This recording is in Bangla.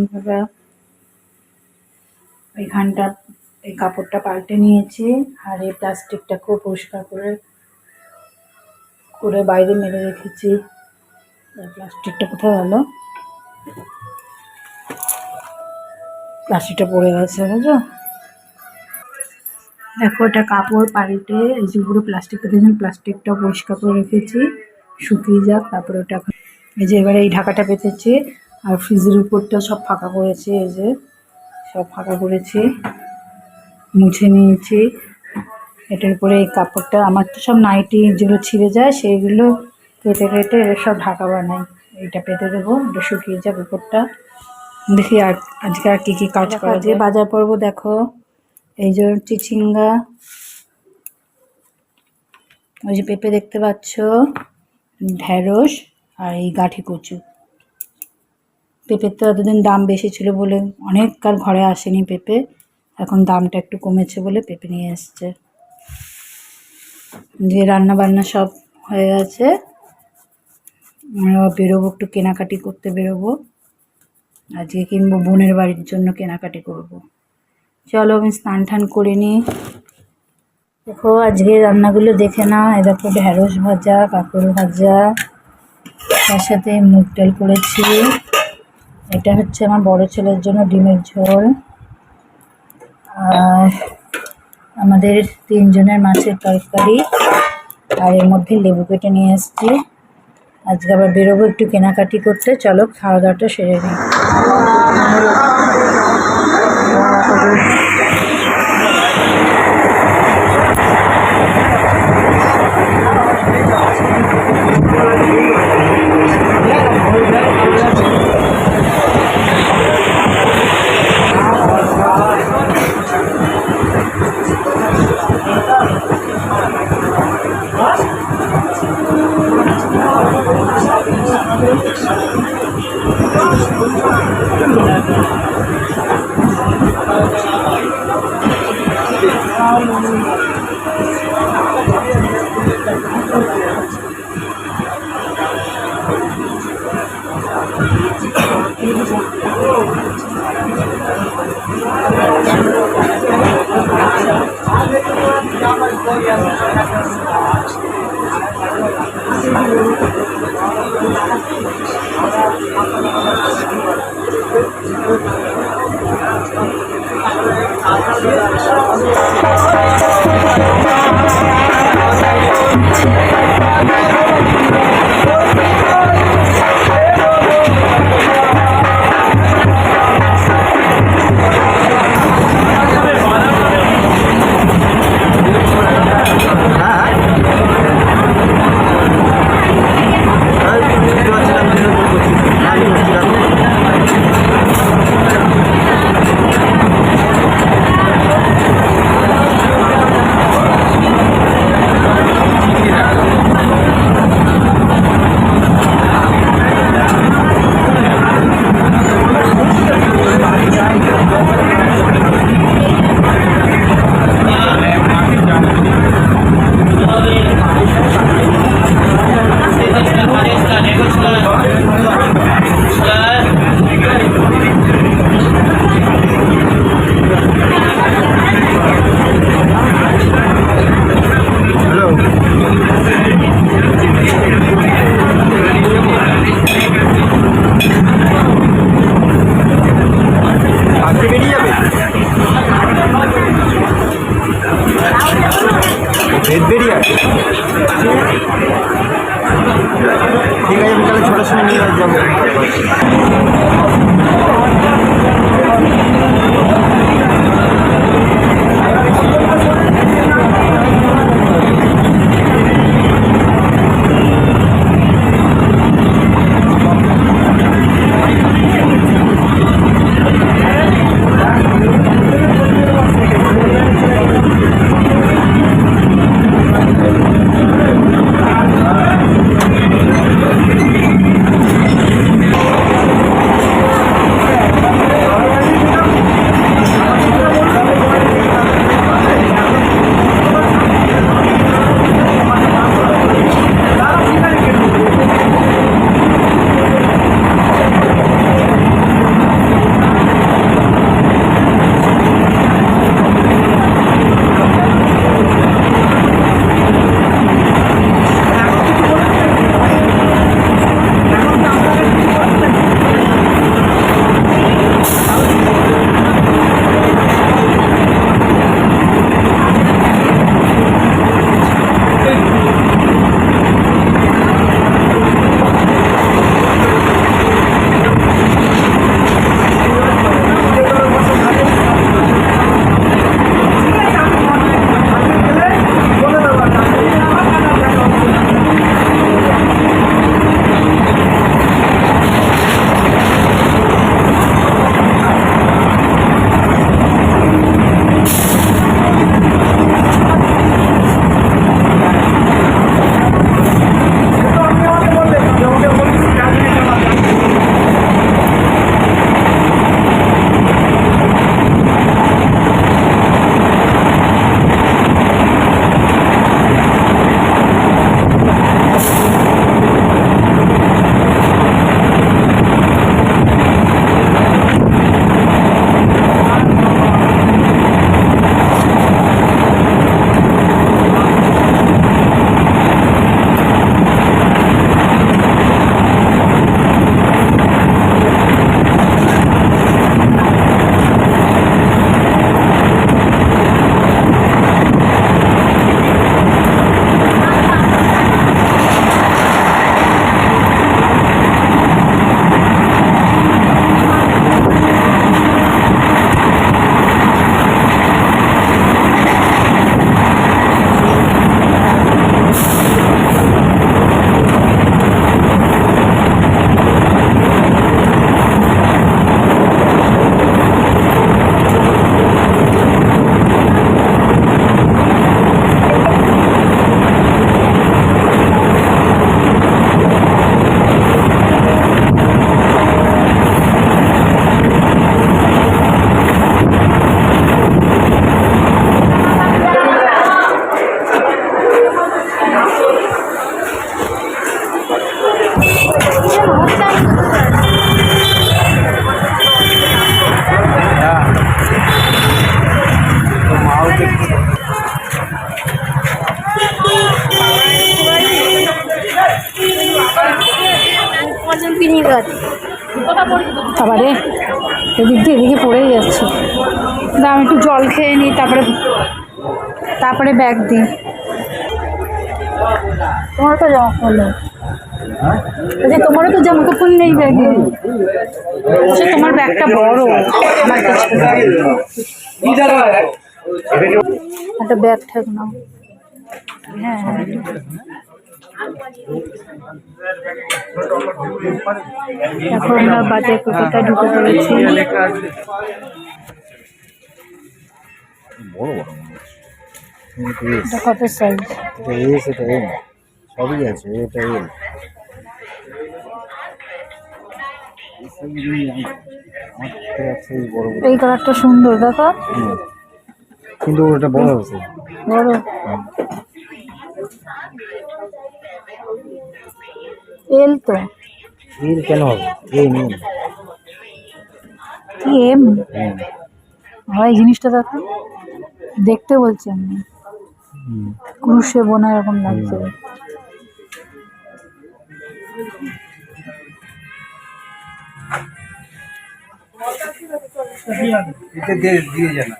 বন্ধুরা এইখানটা এই কাপড়টা পাল্টে নিয়েছি আর এই প্লাস্টিকটাকেও পরিষ্কার করে করে বাইরে মেরে রেখেছি। প্লাস্টিকটা কোথায় গেল? প্লাস্টিকটা পড়ে গেছে বুঝো দেখো, এটা কাপড় পাল্টে এই যে পুরো প্লাস্টিক দেখেছেন? প্লাস্টিকটা পরিষ্কার করে রেখেছি, শুকিয়ে যাক, তারপরে ওটা এই যে এবারে এই ঢাকাটা পেতেছি। আর ফ্রিজের উপরটা সব ফাঁকা করেছি এই যে সব ফাঁকা করেছি। মুছে নিয়েছি। এটার উপরে এই কাপড়টা আমার তো সব নাইটি যেগুলো ছিঁড়ে যায় সেইগুলো কেটে কেটে সব ঢাকা বানাই। এটা পেতে দেবো এটা শুকিয়ে যাক উপরটা। দেখি আর আজকে আর কী কী কাজ করা যায়। বাজার পর্ব দেখো। এই যে চিচিঙ্গা। ওই যে পেঁপে দেখতে পাচ্ছ ঢ্যাঁড়স আর এই গাঠি কচু। পেঁপের তো এতদিন দাম বেশি ছিল বলে অনেককার ঘরে আসেনি পেঁপে। এখন দামটা একটু কমেছে বলে পেঁপে নিয়ে এসছে। যে রান্না বান্না সব হয়ে গেছে আমরা বেরোবো একটু কেনাকাটি করতে বেরোবো। আজকে কিনবো বোনের বাড়ির জন্য কেনাকাটি করব। চলো আমি স্নান টান করে নিই। দেখো আজকে রান্নাগুলো দেখে নাও। এ দেখো ঢ্যাঁড়স ভাজা কাঁকড় ভাজা, তার সাথে মুগ ডাল করেছি। এটা হচ্ছে আমার বড় ছেলের জন্য ডিমের ঝোল। আর আমাদের তিনজনের মাছের তরকারি। আর এর মধ্যে লেবু কেটে নিয়ে এসছি। আজকে আবার বেরোবো একটু কেনাকাটি করতে। চলো, খাওয়া দাওয়াটা সেরে নিই। যাবে ভেদবেরিয়া ঠিক আছে আমি তাহলে ছটার সময় নিয়ে যাব আবারে এদিক দিয়ে এদিকে পড়েই যাচ্ছে। দাম একটু জল খেয়ে নিই, তারপরে তারপরে ব্যাগ দিই। তোমারও তো জামা কাপড় নেই তোমারও তো জামা কাপড় নেই ব্যাগে তোমার ব্যাগটা বড়। আমার। একটা ব্যাগ ঠেক নাও। হ্যাঁ। এখন আমরা বাজার ঢুকে পড়েছি। বড় বড় এটা কত সাইজ এটা এস এটা এম সবই আছে এটা আছে এই কালারটা সুন্দর দেখো। কিন্তু ওটা বড় হয়েছে। বড়। এল তো। এল কেন হবে? এম এম কি এম হয় জিনিসটা দেখো। দেখতে বলছি আমি। ক্রুশে বোনা এরকম লাগছে। দিয়ে দিয়ে যান।